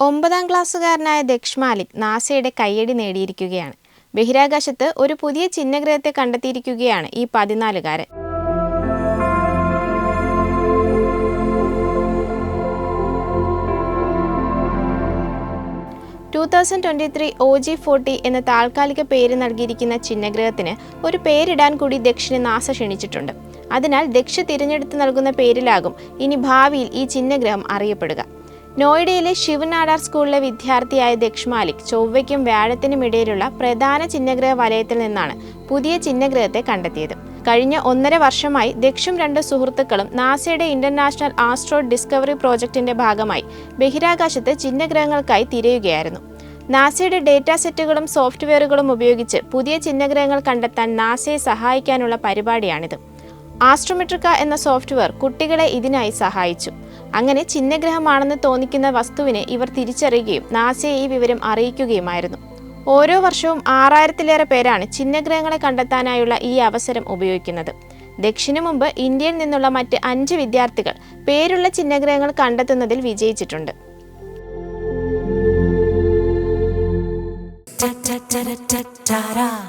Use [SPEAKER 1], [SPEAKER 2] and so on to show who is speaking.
[SPEAKER 1] ഒമ്പതാം ക്ലാസ്സുകാരനായ ദക്ഷ് മാലിക് നാസയുടെ കയ്യടി നേടിയിരിക്കുകയാണ്. ബഹിരാകാശത്ത് ഒരു പുതിയ ചിഹ്നഗ്രഹത്തെ കണ്ടെത്തിയിരിക്കുകയാണ് ഈ പതിനാലുകാരൻ. Two thousand twenty three O G forty എന്ന താൽക്കാലിക പേര് നൽകിയിരിക്കുന്ന ചിഹ്നഗ്രഹത്തിന് ഒരു പേരിടാൻ കൂടി ദക്ഷിന് നാസ ക്ഷണിച്ചിട്ടുണ്ട്. അതിനാൽ ദക്ഷ തിരഞ്ഞെടുത്ത് നൽകുന്ന പേരിലാകും ഇനി ഭാവിയിൽ ഈ ചിഹ്നഗ്രഹം അറിയപ്പെടുക. നോയിഡയിലെ ശിവനാടാർ സ്കൂളിലെ വിദ്യാർത്ഥിയായ ദക്ഷ് മാലിക് ചൊവ്വയ്ക്കും വ്യാഴത്തിനും ഇടയിലുള്ള പ്രധാന ചിഹ്നഗ്രഹ വലയത്തിൽ നിന്നാണ് പുതിയ ചിഹ്നഗ്രഹത്തെ കണ്ടെത്തിയത്. കഴിഞ്ഞ ഒന്നര വർഷമായി ദക്ഷും രണ്ട് സുഹൃത്തുക്കളും നാസയുടെ ഇന്റർനാഷണൽ ആസ്ട്രോ ഡിസ്കവറി പ്രോജക്റ്റിന്റെ ഭാഗമായി ബഹിരാകാശത്ത് ചിഹ്നഗ്രഹങ്ങൾക്കായി തിരയുകയായിരുന്നു. നാസയുടെ ഡേറ്റാ സെറ്റുകളും സോഫ്റ്റ്വെയറുകളും ഉപയോഗിച്ച് പുതിയ ചിഹ്നഗ്രഹങ്ങൾ കണ്ടെത്താൻ നാസയെ സഹായിക്കാനുള്ള പരിപാടിയാണിത്. ആസ്ട്രോമെട്രിക്ക എന്ന സോഫ്റ്റ്വെയർ കുട്ടികളെ ഇതിനായി സഹായിച്ചു. അങ്ങനെ ചിഹ്നഗ്രഹമാണെന്ന് തോന്നിക്കുന്ന വസ്തുവിനെ ഇവർ തിരിച്ചറിയുകയും നാസയെ ഈ വിവരം അറിയിക്കുകയുമായിരുന്നു. ഓരോ വർഷവും ആറായിരത്തിലേറെ പേരാണ് ചിഹ്നഗ്രഹങ്ങളെ കണ്ടെത്താനായുള്ള ഈ അവസരം ഉപയോഗിക്കുന്നത്. ദക്ഷിണ മുമ്പ് ഇന്ത്യയിൽ നിന്നുള്ള മറ്റ് അഞ്ച് വിദ്യാർത്ഥികൾ പേരുള്ള ചിഹ്നഗ്രഹങ്ങൾ കണ്ടെത്തുന്നതിൽ വിജയിച്ചിട്ടുണ്ട്.
[SPEAKER 2] Ta ta ta ta ta